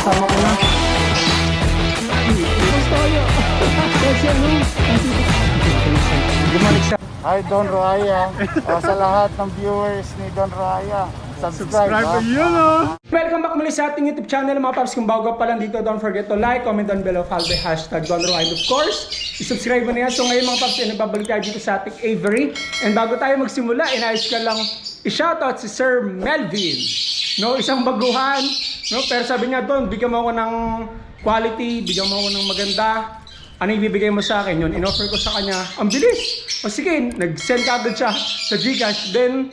Kasama ko na. Tapos tayo. Kasi ano? Bumalik sa Hi Don Raya. O, sa lahat ng viewers ni Don Raya, subscribe. subscribe oh. Welcome back muli sa ating YouTube channel mga paps. Kung bago pa lang dito, don't forget to like, comment down below, follow the hashtag Donro and of course, isubscribe mo na yan. So ngayon mga paps, nagbabalik tayo dito sa ating Avery. And bago tayo magsimula, inayos ka lang i-shoutout si Sir Melvin. No, isang baguhan. No, pero sabi niya doon, bigyan mo ako ng quality, bigyan mo ako ng maganda. Ano ibibigay mo sa akin yun? In-offer ko sa kanya, ang bilis. O sige, nag-send ka agad siya sa Gcash. Then,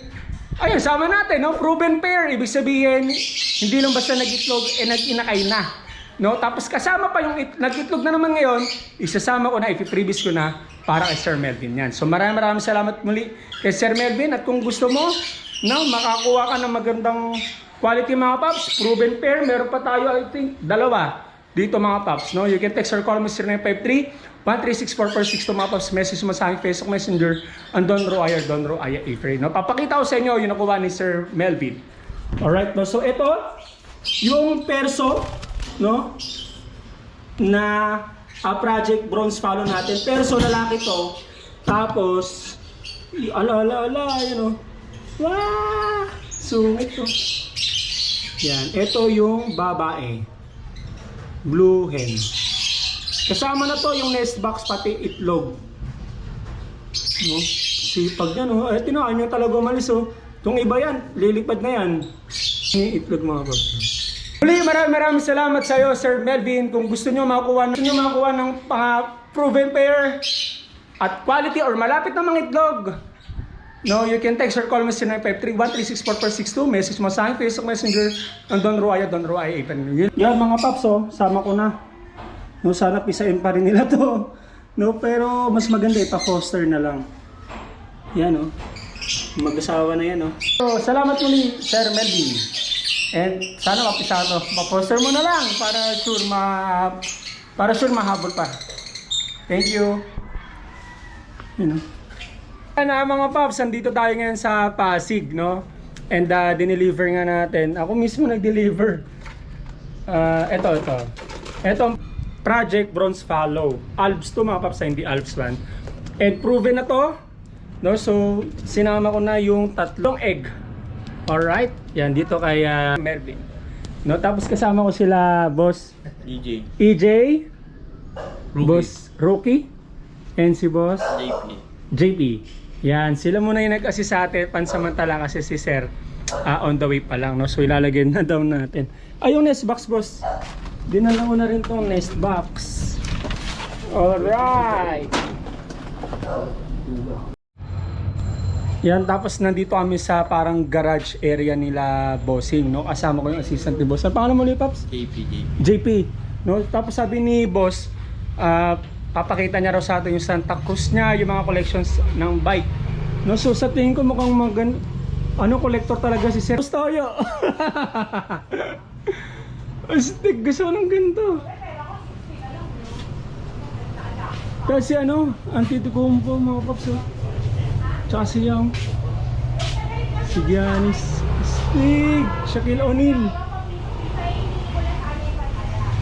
ayun, sama natin, no? Proven pair. Ibig sabihin, hindi lang basta nag-itlog, eh nag-inakay na. No? Tapos kasama pa yung it- nag-itlog na naman ngayon, isasama ko na, ipiprevious ko na para kay Sir Melvin yan. So maraming maraming salamat muli kay Sir Melvin at kung gusto mo, no, makakuha ka ng magandang quality mga paps, proven pair, meron pa tayo I think dalawa dito mga paps, no? You can text or call me 0953 1364462 mga paps, message mo sa aking Facebook Messenger ang Don Roaya, Don Roaya April, no? Papakita ko sa inyo yung nakuha ni Sir Melvin. Alright, no? So ito, yung perso, no? Na ah, project bronze follow natin. Perso lalaki to. Tapos, ala ala ala, yun know. Wow! Sungit to. Yan, ito yung babae. Blue hen. Kasama na to yung nest box pati itlog. No? Sipag yan oh. Eh, tinaan nyo talaga umalis oh. Itong iba yan, lilipad na yan. Yung itlog mga bro. Muli, maraming maraming salamat sa iyo, Sir Melvin. Kung gusto nyo makakuha, gusto nyo makakuha ng uh, proven pair at quality or malapit na mga itlog, No, you can text or call me 0953-1364462. Message mo sa akin, Facebook Messenger, ang Don Ruaya, Don Ruaya, Apen. Yun. Yan mga paps, oh, sama ko na. No, sana pisain pa rin nila to. No, pero mas maganda ipa-foster na lang. Yan, oh. Mag-asawa na yan, oh. So, salamat muli, Sir Melvin. And sana mapisa to. Ma-foster mo na lang para sure ma para sure mahabol pa. Thank you. Yun, oh. Na mga paps, andito tayo ngayon sa Pasig, no? And uh, dineliver nga natin. Ako mismo nag-deliver. Uh, ito, ito. Ito, Project Bronze Follow. Alps to mga paps, hindi Alps one. And proven na to. No? So, sinama ko na yung tatlong egg. Alright? Yan, dito kay uh, Melvin. No? Tapos kasama ko sila, boss DJ, EJ, Rookie. boss Rookie, and si boss JP. JP. Yan, sila muna yung nag-assist sa atin pansamantala kasi si Sir ah, on the way pa lang. No? So ilalagay na daw natin. Ay, yung nest box, boss. Dinala ko na rin tong nest box. Alright. Yan, tapos nandito kami sa parang garage area nila bossing, no? Kasama ko yung assistant ni boss. Ang pangalan mo ulit, Paps? JP, JP. JP, no? Tapos sabi ni boss, ah, papakita niya raw sa atin yung Santa Cruz niya, yung mga collections ng bike. No, so sa tingin ko mukhang magan ano collector talaga si Sir. Gusto tayo. Astig, gusto ko ng ganito. Kasi ano, Antetokounmpo mga paps. oh. Tsaka si Young. Si Giannis. Astig, Shaquille O'Neal.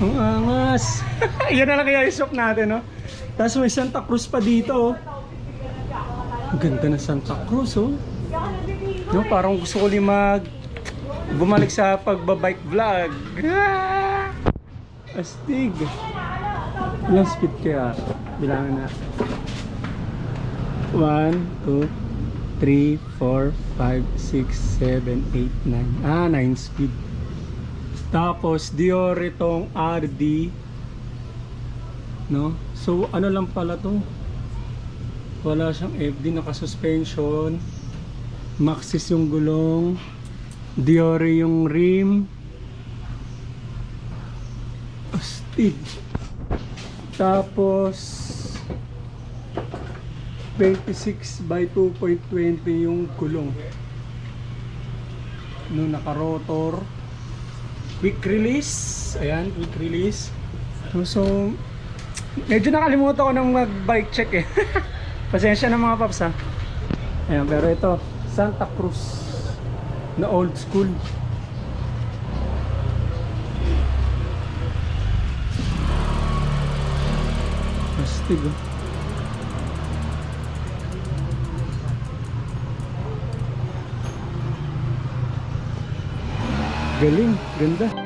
Ang angas. Yan na lang kaya yung shop natin, no? Tapos may Santa Cruz pa dito, oh. Ang ganda ng Santa Cruz, oh. No, parang gusto ko rin mag bumalik sa pagbabike vlog. Ah! Astig. Ilang speed kaya? Bilangan na. 1, 2, 3, 4, 5, 6, 7, 8, 9. Ah, 9 speed. Tapos Dior itong RD no? So ano lang pala to? Wala siyang FD naka-suspension. Maxis yung gulong. Dior yung rim. Astig. Tapos 26 by 2.20 yung gulong. No, naka-rotor quick release ayan quick release so, so Medyo nakalimutan ko nang mag bike check eh. Pasensya na mga paps ha. Ayan, pero ito, Santa Cruz na old school. Astig oh. Galing, ganda.